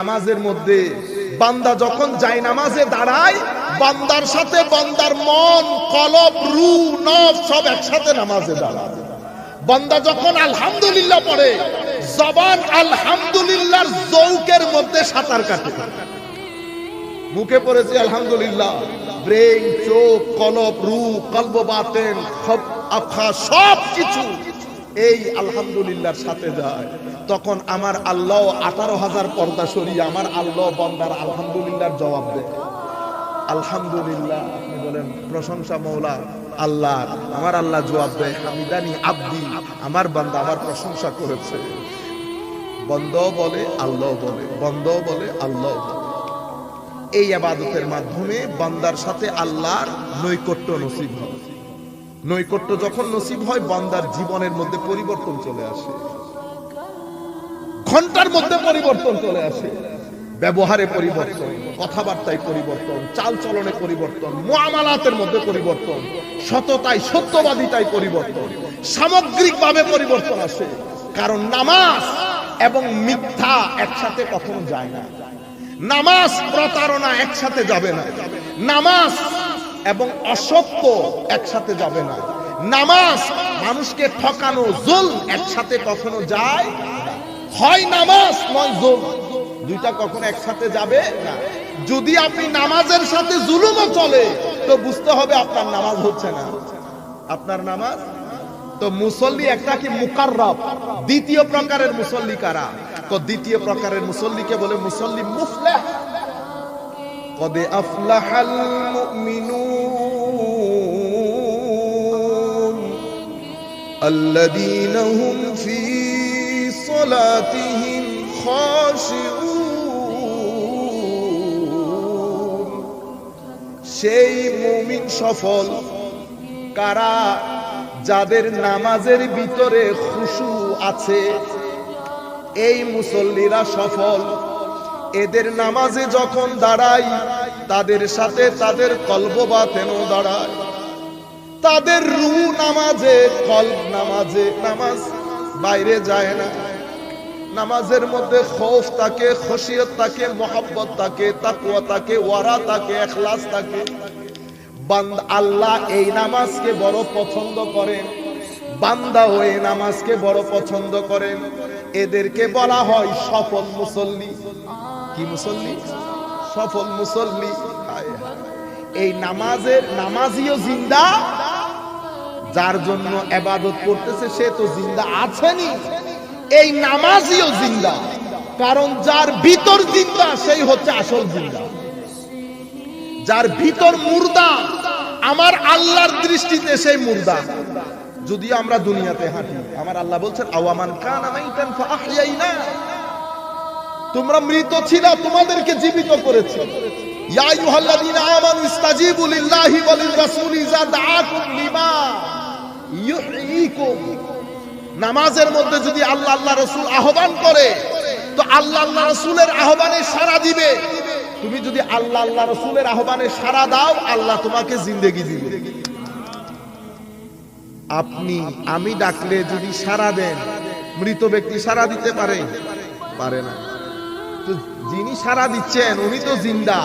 নামাজের মধ্যে বান্দা যখন যায় নামাজে দাঁড়ায়, বান্দার সাথে বান্দার মন, কলব রু নব সব একসাথে নামাজে দাঁড়ায়। বান্দা যখন আলহামদুলিল্লাহ পড়ে, জবান আলহামদুলিল্লাহর জৌকের মধ্যে সাঁতার কাটে। মুখে পড়েছে আলহামদুলিল্লাহ। ব্রেন চোখ, কলব রু কলব বাতেন, খব আফা সব কিছু এই আলহামদুলিল্লাহর সাথে যায়। তখন আমার আল্লাহ আঠারো হাজার পর্দা সরিয়ে আমার আল্লাহ বন্দার আলহামদুলিল্লাহর জবাব দেয়। আলহামদুলিল্লাহ, আপনি বলেন, প্রশংসা মৌলা, আল্লাহ, আমার আল্লাহ জবাব দেয়, হামিদানি আব্দি, আমার বান্দা আমার প্রশংসা করেছে। বন্ধ বলে আল্লাহ বলে বন্ধ বলে আল্লাহ এই আবাদতের মাধ্যমে বান্দার সাথে আল্লাহর নৈকট্য নসিব হয়। নৈকট্য যখন নসিব হয়, বান্দার জীবনের মধ্যে পরিবর্তন চলে আসে। ঘণ্টার মধ্যে পরিবর্তন চলে আসে। ব্যবহারে পরিবর্তন, কথাবার্তায় পরিবর্তন চাল চলনে পরিবর্তন মুআমালাতের মধ্যে পরিবর্তন, সততায়, সত্যবাদিতায় পরিবর্তন, সামগ্রিকভাবে পরিবর্তন আসে। কারণ নামাজ এবং মিথ্যা একসাথে কখনো যায় না। নামাজ, প্রতারণা একসাথে যাবে না। নামাজ এবং অসত্য একসাথে যাবে না। নামাজ মানুষকে ঠকানো জুল একসাথে কখনো যায়। হয় নামাজ নয় জুল দুইটা কখনো একসাথে যাবে না যদি আপনি নামাজের সাথে জুলুমও চলে তো বুঝতে হবে আপনার নামাজ হচ্ছে না আপনার নামাজ তো মুসল্লি একটা কি মুকাররব দ্বিতীয় প্রকারের মুসল্লি কারা তো দ্বিতীয় প্রকারের মুসল্লিকে বলে মুসল্লি মুফলাহ قد أفلح المؤمنون الذين هم في صلاتهم خاشعون সেই মুমিন সফল কারা যাদের নামাজের ভিতরে খুশু আছে এই মুসল্লিরা সফল এদের নামাজে যখন দাঁড়াই তাদের সাথে তাদের কল্প বাতেনও দাঁড়ায় তাদের রু নামাজে কল্প নামাজে নামাজ বাইরে যায় না নামাজের মধ্যে খৌফ থাকে খসিয়ত থাকে, মোহাব্বত থাকে তাকুয়া থাকে, ওয়ারা থাকে, এখলাস থাকে। বান্দ আল্লাহ এই নামাজকে বড় পছন্দ করেন। বান্দা হয়ে নামাজকে বড় পছন্দ করেন। এদেরকে বলা হয় সফল মুসল্লি। কি মুসল্লি? সফল মুসল্লি। এই নামাজের নামাজিও জিন্দা। যার জন্য এবাদত করতেছে, সে তো জিন্দা আছেনি এই নামাজিও জিন্দা। কারণ যার ভিতর জিন্দা, সেই হচ্ছে আসল জিন্দা। যার ভিতর মুর্দা, আমার আল্লাহর দৃষ্টিতে সেই মুর্দা। যদি আমরা দুনিয়াতে হাঁটি, আমার আল্লাহ বলছেন, আওয়ামান কান ফাআহইয়াইনা। তোমরা মৃত ছিল, তোমাদেরকে জীবিত করেছে। ইয়া আইয়ুহাল্লাযীনা আমানু ইস্তাজিবু লিল্লাহি ওয়া লির-রাসূলি ইযা দাআকুম লিমা ইউহয়িকুম নামাজের মধ্যে যদি আল্লাহ আল্লাহ রাসূল আহ্বান করে, তো আল্লাহ আল্লাহ রাসূলের আহ্বানে সাড়া দিবে। তুমি যদি আল্লাহ আল্লাহ রাসূলের আহ্বানে সাড়া দাও, আল্লাহ তোমাকে জিন্দেগি দিবে। আপনি, আমি ডাকলে যদি সাড়া দেন, মৃত ব্যক্তি সাড়া দিতে পারে? পারে না। তো যিনি সাড়া দিচ্ছেন, উনি তো জিন্দা।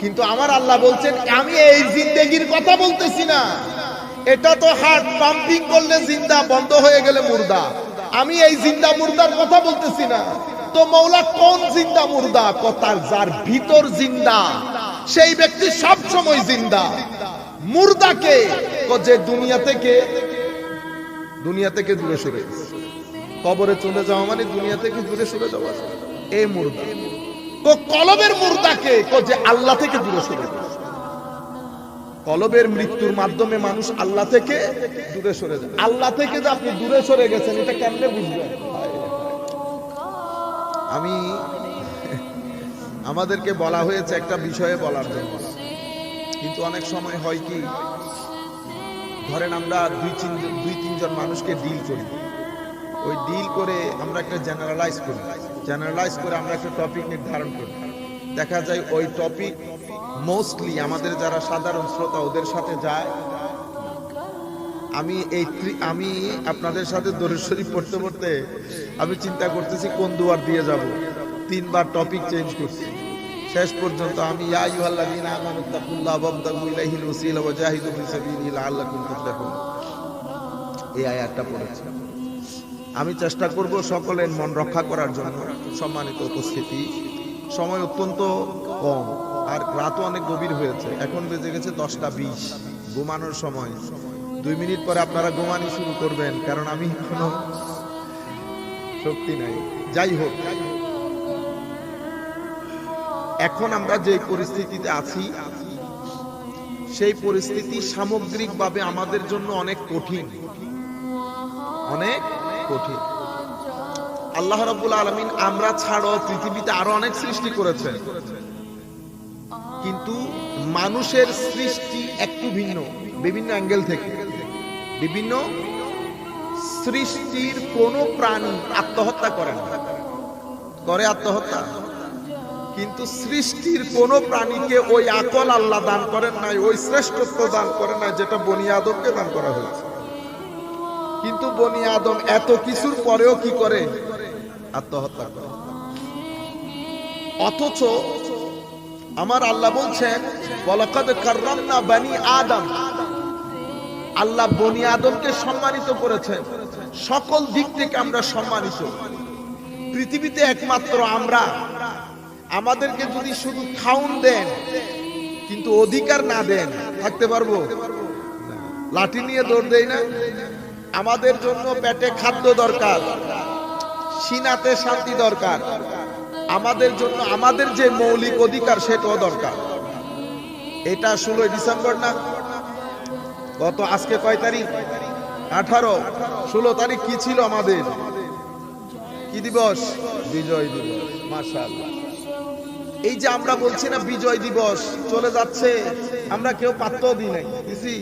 কিন্তু আমার আল্লাহ বলছেন, আমি এই জিন্দেগির কথা বলতেছি না। এটা তো হার্ট পাম্পিং করলে জিন্দা বন্ধ হয়ে গেলে মুর্দা। আমি এই জিন্দা মুর্দার কথা বলতেছি না। তো মৌলা কোন জিন্দা মুর্দা? কথার যার ভিতর জিন্দা, সেই ব্যক্তি সব সময় জিন্দা মুর্দাকে যে দুনিয়া থেকে দুনিয়া থেকে দূরে সরে কবরে চলে যাওয়া মানে দুনিয়া থেকে দূরে সরে যাওয়া। এই মুর্দা। তো কলবের মুর্দাকে যে আল্লাহ থেকে দূরে সরে গেছে। কলবের মৃত্যুর মাধ্যমে মানুষ আল্লাহ থেকে দূরে সরে যায়। আল্লাহ থেকে যে আপনি দূরে সরে গেছেন, এটা কেমনে বুঝবেন? আমি, আমাদেরকে বলা হয়েছে একটা বিষয়ে বলার জন্য। কিন্তু অনেক সময় হয় কি, ধরেন আমরা দুই তিন, দুই তিনজন মানুষকে ডিল করি। ওই ডিল করে আমরা একটা জেনারেলাইজ করি। জেনারেলাইজ করে আমরা একটা টপিক নির্ধারণ করি। দেখা যায় ওই টপিক মোস্টলি আমাদের যারা সাধারণ শ্রোতা ওদের সাথে যায়। আমি এই আমি আপনাদের সাথে দরুদ শরীফ পড়তে পড়তে আমি চিন্তা করতেছি কোন দুয়ার দিয়ে যাব। তিনবার টপিক চেঞ্জ করছি। শেষ পর্যন্ত আমি আমি চেষ্টা করব সকলের মন রক্ষা করার জন্য সম্মানিত উপস্থিতি। সময় অত্যন্ত কম। আর রাতও অনেক গভীর হয়েছে। এখন বেজে গেছে দশটা বিশ। ঘুমানোর সময়। দুই মিনিট পরে আপনারা ঘুমানি শুরু করবেন, কারণ আমি এখনও শক্তি নাই। যাই হোক, এখন আমরা যে পরিস্থিতিতে আছি, সেই পরিস্থিতি সামগ্রিকভাবে আমাদের জন্য অনেক কঠিন। অনেক কঠিন। আল্লাহ রাব্বুল আলামিন আমরা ছাড়াও পৃথিবীতে আরও অনেক সৃষ্টি করেছেন। কিন্তু মানুষের সৃষ্টি একটু ভিন্ন, বিভিন্ন অ্যাঙ্গেল থেকে। বিভিন্ন সৃষ্টির কোন প্রাণী আত্মহত্যা করে না। করে আত্মহত্যা। কিন্তু সৃষ্টির কোন প্রাণীকে ওই আকল আল্লাহ দান করেন নাই, ওই শ্রেষ্ঠত্ব দান করেন নাই, যেটা বনি আদমকে দান করা হয়েছে। কিন্তু বনি আদম এত কিছুর পরেও কি করে? আত্মহত্যা করে। অথচ আমার আল্লাহ বলছেন বলকাদ কাররামনা বানি আদম। আল্লাহ বনি আদমকে সম্মানিত করেছেন। সকল দিক থেকে আমরা সম্মানিত। পৃথিবীতে একমাত্র আমরা। আমাদেরকে যদি শুধু খাউন দেন, কিন্তু অধিকার না দেন, থাকতে পারব? লাঠি নিয়ে দৌড় দেই না? আমাদের জন্য পেটে খাদ্য দরকার, সিনাতে শান্তি দরকার। আমাদের জন্য, আমাদের যে মৌলিক অধিকার সেটাও দরকার। এটা ষোলোই ডিসেম্বর না? গত আজকে কয় তারিখ? আঠারো। ষোলো তারিখ কি ছিল আমাদের? কি দিবস? বিজয় দিবস মার্শাল এই যে আমরা বলছি না বিজয় দিবস, চলে যাচ্ছে। আমরা কেউ পাত্র দিই নাই। দিছি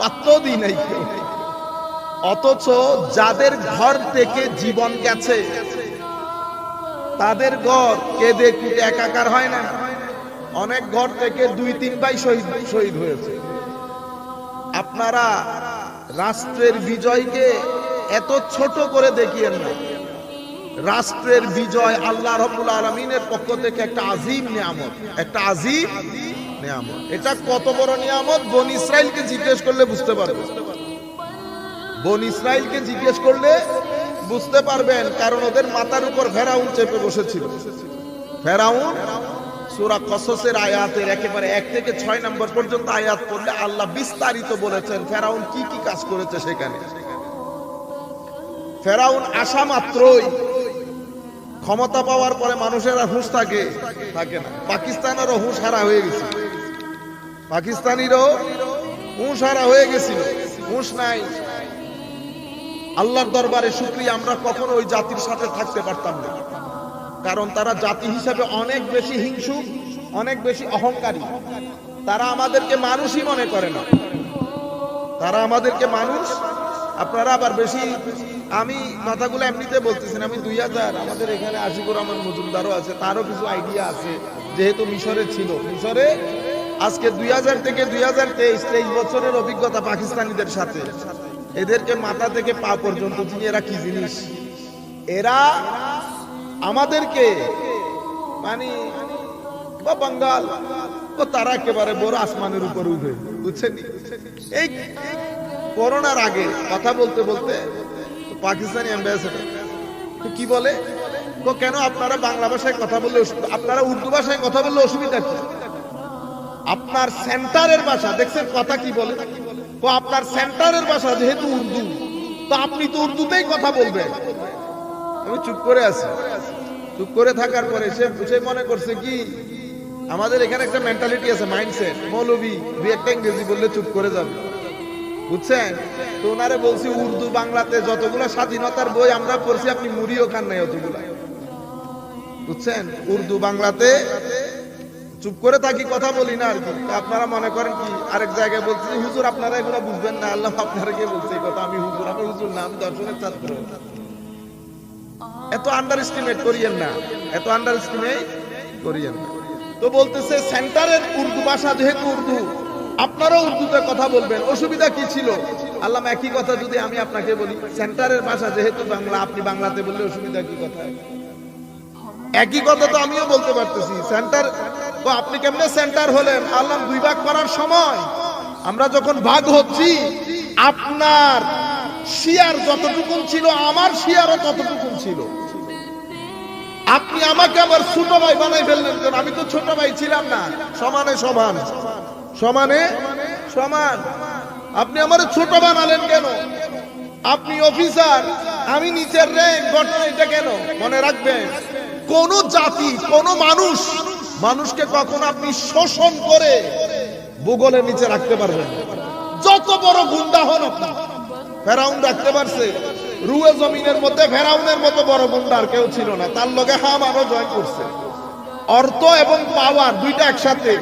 পাত্র দিই নাই কেউ। অথচ যাদের ঘর থেকে জীবন গেছে তাদের ঘর কেঁদে কুটে একাকার হয় না? অনেক ঘর থেকে দুই, তিন ভাই শহীদ শহীদ হয়েছে। আপনারা রাষ্ট্রের বিজয়কে এত ছোট করে দেখিয়েন না। রাষ্ট্রের বিজয় আল্লাহ রব্বুল আলমিনের পক্ষ থেকে একটা আজিম নিয়ামত, একটা আজিম নিয়ামত। এটা কত বড় নিয়ামত? বন ইসরায়েলকে জিজ্ঞেস করলে বুঝতে পারবে। বন ইসরায়েলকে জিজ্ঞেস করলে বুঝতে পারবেন, কারণ ওদের মাথার উপর ফেরাউন চেপে বসেছিল। ফেরাউন, সুরা কসসের আয়াতের একেবারে এক থেকে ছয় নম্বর পর্যন্ত আয়াত পড়লে আল্লাহ বিস্তারিত বলেছেন, ফেরাউন কি কি কাজ করেছে সেখানে। ফেরাউন আসা মাত্রই ক্ষমতা পাওয়ার পরে মানুষের আর হুঁশ থাকে থাকে না। পাকিস্তানেরও হুঁশ হারা হয়ে গেছে। পাকিস্তানিরও হুঁশ হারা হয়ে গেছিল। হুঁশ নাই। আল্লাহর দরবারে শুক্রিয়া, আমরা কখনো ওই জাতির সাথে থাকতে পারতাম না। কারণ তারা জাতি হিসাবে অনেক বেশি হিংসুক অনেক বেশি অহংকারী। তারা আমাদেরকে মানুষই মনে করে না। তারা আমাদেরকে মানুষ, আপনারা আবার বেশি, আমি কথাগুলো এমনিতে বলতেছেন আমি দুই হাজার, আমাদের এখানে আশিকুর রহমান মজুমদারও আছে, তারও কিছু আইডিয়া আছে, যেহেতু মিশরে ছিল। মিশরে আজকে দুই হাজার থেকে দুই হাজার তেইশ তেইশ বছরের অভিজ্ঞতা পাকিস্তানিদের সাথে। এদেরকে মাথা থেকে পা পর্যন্ত এরা কি জিনিস? এরা আমাদেরকে মানে বা বাঙ্গাল ও তারা একেবারে বড় আসমানের উপর উঠে বুঝছেন এই করোনার আগে কথা বলতে বলতে পাকিস্তানি অ্যাম্বাসেডার তো কি বলে? তো কেন আপনারা বাংলা ভাষায় কথা বললে আপনারা উর্দু ভাষায় কথা বললে অসুবিধা কি? আপনার সেন্টারের ভাষা, দেখছেন কথা কি বলে? তো আপনার সেন্টারের ভাষা যেহেতু উর্দু, তো আপনি তো উর্দুতেই কথা বলবেন। আমি চুপ করে আছি। চুপ করে থাকার পরে সে সে মনে করছে কি, আমাদের এখানে একটা মেন্টালিটি আছে মাইন্ডসেট মৌলবি, দুই একটা ইংরেজি বললে চুপ করে যাবে। বুঝছেন? তো ওনারে বলছি, উর্দু, বাংলাতে যতগুলো স্বাধীনতার বই আমরা পড়ছি, আপনি মুড়িও খান নাই অতগুলা। বুঝছেন? উর্দু, বাংলাতে চুপ করে থাকি, কথা বলি না আর কি। আপনারা মনে করেন কি, আরেক জায়গায় বলছি, হুজুর, আপনারা এগুলো বুঝবেন না, আল্লাহ আপনারা কে বলছে কথা? আমি, হুজুর আমি হুজুর নাম দর্শনের ছাত্র। এত আন্ডার এস্টিমেট করিয়েন না, এত আন্ডার এস্টিমেট করিয়েন না। তো বলতেছে, সেন্টারের উর্দু ভাষা যেহেতু উর্দু, আপনারাও উর্দুতে কথা বলবেন, অসুবিধা কি ছিল? আল্লাহ একই কথা যদি আমি আপনাকে বলি, সেন্টারের ভাষা যেহেতু বাংলা, আপনি বাংলাতে বললে অসুবিধা কি কথা? একই কথা তো আমিও বলতে পারতেছি, সেন্টার তো আপনি কেমনে সেন্টার হলেন? আল্লাহ দুই ভাগ করার সময় আমরা যখন ভাগ হচ্ছি, আপনার শিয়ার যতটুকুন ছিল, আমার শিয়ারও ততটুকুন ছিল। আপনি আমাকে আবার ছোট ভাই বানাই ফেললেন আমি তো ছোট ভাই ছিলাম না। সমানে সমান। সমানে সমান। আপনি আমার ছোট বানালেন কেন? আপনি অফিসার আমি নিচের র্যাঙ্ক ঘটনা এটা কেন? মনে রাখবেন, কোন জাতি, কোন মানুষ মানুষকে কখনো আপনি শোষণ করে ভূগোলের নিচে রাখতে পারবেন? যত বড় গুন্ডা হন আপনি। ফেরাউন রাখতে পারছে। রুয়ে জমিনের মধ্যে ফেরাউনের মতো বড় গুন্ডা আর কেউ ছিল না। তার লগে হাম আরও জয় করছে। অর্থ এবং পাওয়ার দুইটা একসাথে।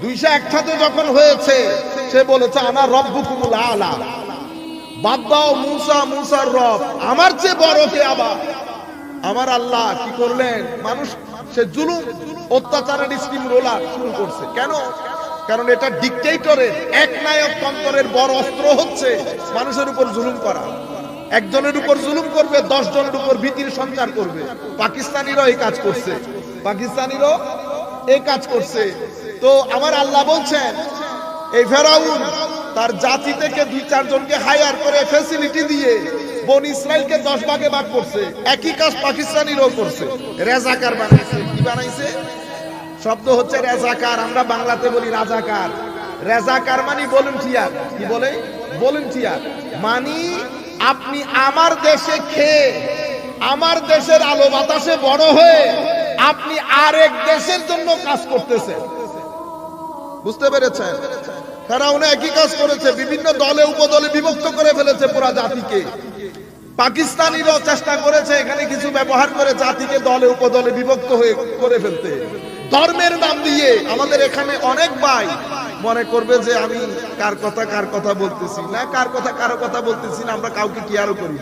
দুইটা একসাথে যখন হয়েছে, সে বলেছে আমার রব্বুকুমুল আলা। বাদ দাও মুসা, মুসার রব। আমার চেয়ে বড় কে আবার? আমার আল্লাহ কি করলেন? মানুষ সে জুলুম, অত্যাচারের স্টিম রোলার শুরু করছে। কেন? কারণ এটা ডিকটেটরের এক নায়ক তন্ত্রের বড় অস্ত্র হচ্ছে মানুষের উপর জুলুম করা। একজনের উপর জুলুম করবে দশ জনের উপর ভীতির সঞ্চার করবে। পাকিস্তানিরাও এই কাজ করছে। পাকিস্তানিরাও এই কাজ করছে। তো আমার আল্লাহ বলছেন, এই ফেরাউন তার জাতি থেকে দুই চারজনকে হায়ার করে ফেসিলিটি দিয়ে বন ইসরায়েলকে দশ ভাগে ভাগ করছে। একই কাজ পাকিস্তানিরাও করছে। রেজাকার বানাইছে। কি বানাইছে? শব্দ হচ্ছে রেজাকার। আমরা বাংলাতে বলি রাজাকার। রেজাকার মানে ভলেন্টিয়ার কি বলে? ভলেন্টিয়ার মানি আপনি আমার দেশে খেয়ে, আমার দেশের আলো বাতাসে বড় হয়ে আপনি আরেক দেশের জন্য কাজ করতেছেন। বুঝতে পেরেছেন? ফেরাউনে একই কাজ করেছে। বিভিন্ন দলে, উপদলে বিভক্ত করে ফেলেছে পুরা জাতিকে। পাকিস্তানিরাও চেষ্টা করেছে এখানে কিছু ব্যবহার করে জাতিকে দলে উপদলে বিভক্ত হয়ে করে ফেলতে। ধর্মের নাম দিয়ে আমাদের এখানে অনেক ভাই মনে করবে যে আমি কার কথা কার কথা বলতেছি। না কার কথা কারও কথা বলতেছি না আমরা কাউকে কি আরও করি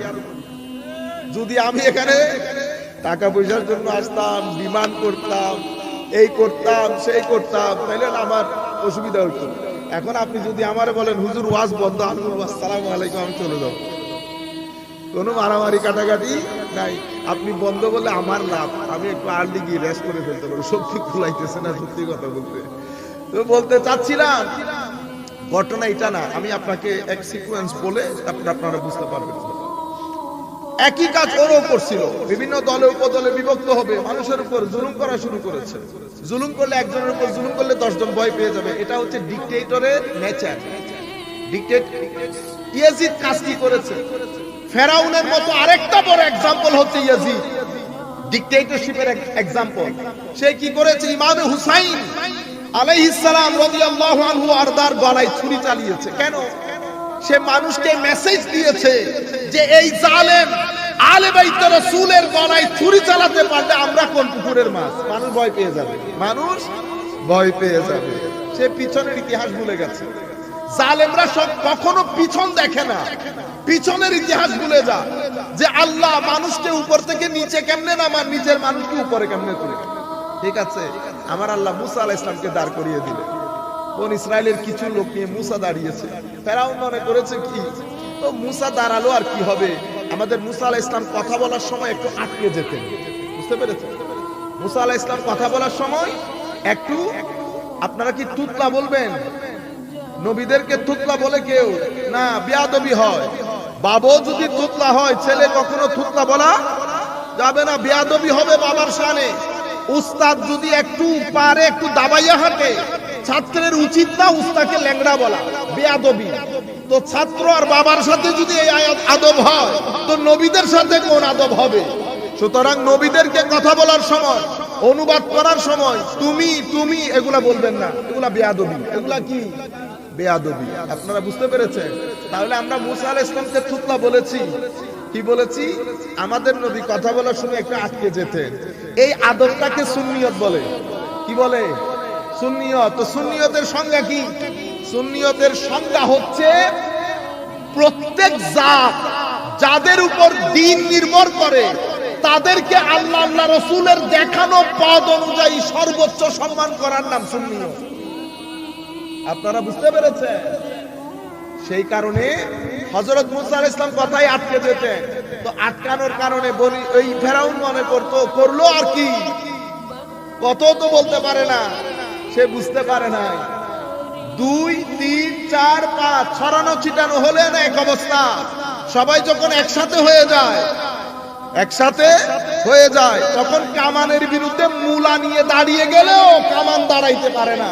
যদি আমি এখানে টাকা পয়সার জন্য আসতাম বিমান করতাম এই করতাম সেই করতাম তাহলে আমার অসুবিধা হতো এখন আপনি যদি আমার বলেন হুজুর ওয়াজ বন্ধ বলব, আসসালামু আলাইকুম আমি চলে যাব। কোনো মারামারি, কাটাকাটি নাই। আপনি বন্ধ বলে আমার লাভ। আমি একটু আর্লি গিয়ে রেস্ট করে ফেলতে পারব। সত্যি খোলাইতেছে না, সত্যি কথা বলতে। তো বলতে চাচ্ছিলাম, ঘটনা এটা না, আমি আপনাকে এক সিকোয়েন্স বলে আপনি, আপনারা বুঝতে পারবেন। একই কাজ ওরও করছিল। বিভিন্ন দলে, উপদলে বিভক্ত হবে। মানুষের উপর জুলুম করা শুরু করেছে। জুলুম করলে একজনের উপর জুলুম করলে দশজন ভয় পেয়ে যাবে। এটা হচ্ছে ডিকটেটরের নেচার ডিকটেট ইয়াজিদ কাজ কি করেছে? ফেরাউনের মতো আরেকটা বড় এক্সাম্পল হচ্ছে ইয়াজিদ। ডিকটেটরশিপের এক্সাম্পল সে কি করেছে? ইমামে হুসাইন আলাইহিস সালাম রাদিয়াল্লাহু আনহু আরদার গলায় ছুরি চালিয়েছে। কেন? সে মানুষকে মেসেজ দিয়েছে যে এই জালেম আলে বাইত রাসূলের গলায় ছুরি চালাতে পারলে আমরা কোন পুকুরের মাছ? মানুষ ভয় পেয়ে যাবে। মানুষ ভয় পেয়ে যাবে। সে পিছনের ইতিহাস ভুলে গেছে। জালেমরা সব কখনো পিছন দেখে না। পিছনের ইতিহাস ভুলে যা যে আল্লাহ মানুষকে উপর থেকে নিচে কেমনে নামান নিজের মানুষকে উপরে কেমনে তুলে। ঠিক আছে? আমার আল্লাহ মুসা আলাহ ইসলামকে দাঁড় করিয়ে দিলেন। কোন ইসরায়েলের কিছু লোক নিয়ে মুসা দাঁড়িয়েছে। ফেরাউন মনে করেছে কি তো মুসা, দাঁড়াল আর কি হবে? আমাদের মুসা আলাহ ইসলাম কথা বলার সময় একটু আটকে যেতেন। বুঝতে পেরেছেন? মুসা আলাহ ইসলাম কথা বলার সময় একটু, আপনারা কি তুতলা বলবেন? নবীদেরকে থুতলা বলে কেউ? না, বিয়াদবি হয়। বাবও যদি থুতলা হয়, ছেলে কখনো থুতলা বলা যাবে না, বিয়াদবি হবে বাবার সামনে। উস্তাদ যদি একটু পারে, একটু দাবাইয়া হাঁটে, ছাত্রের উচিত না উস্তাকে ল্যাংড়া বলা, বেয়াদবি। তো ছাত্র আর বাবার সাথে যদি এই আদব হয়, তো নবীদের সাথে কোন আদব হবে? সুতরাং নবীদেরকে কথা বলার সময়, অনুবাদ করার সময়, তুমি তুমি, এগুলা বলবেন না, এগুলা বেয়াদবি। এগুলা কি? বেয়াদবি। আপনারা বুঝতে পেরেছেন? তাহলে আমরা মুসা আলাহ ইসলামকে থুতলা বলেছি। কি বলেছি? আমাদের নবী কথা বলার সময় একটু আটকে যেতেন। এই আদবটাকে সুন্নিয়ত বলে। কি বলে? সুন্নিয়ত। সুন্নিয়তের সংজ্ঞা কি? সুন্নিয়তের সংজ্ঞা হচ্ছে প্রত্যেক জাত যাদের উপর দিন নির্ভর করে, তাদেরকে আল্লাহ আল্লাহ রসুলের দেখানো পদ অনুযায়ী সর্বোচ্চ সম্মান করার নাম সুন্নিয়ত। আপনারা বুঝতে পেরেছেন? সেই কারণে হজরত মুসা ইসলাম কথাই আটকে যেতেন। তো আটকানোর কারণে বলি ওই ফেরাউন মনে করতো, করল আর কি? কত তো বলতে পারে না, সে বুঝতে পারে না দুই, তিন, চার, পাঁচ, ছড়ানো, ছিটানো হলে না এক অবস্থা? সবাই যখন একসাথে হয়ে যায়, একসাথে হয়ে যায়, তখন কামানের বিরুদ্ধে মূলা নিয়ে দাঁড়িয়ে গেলেও কামান দাঁড়াইতে পারে না।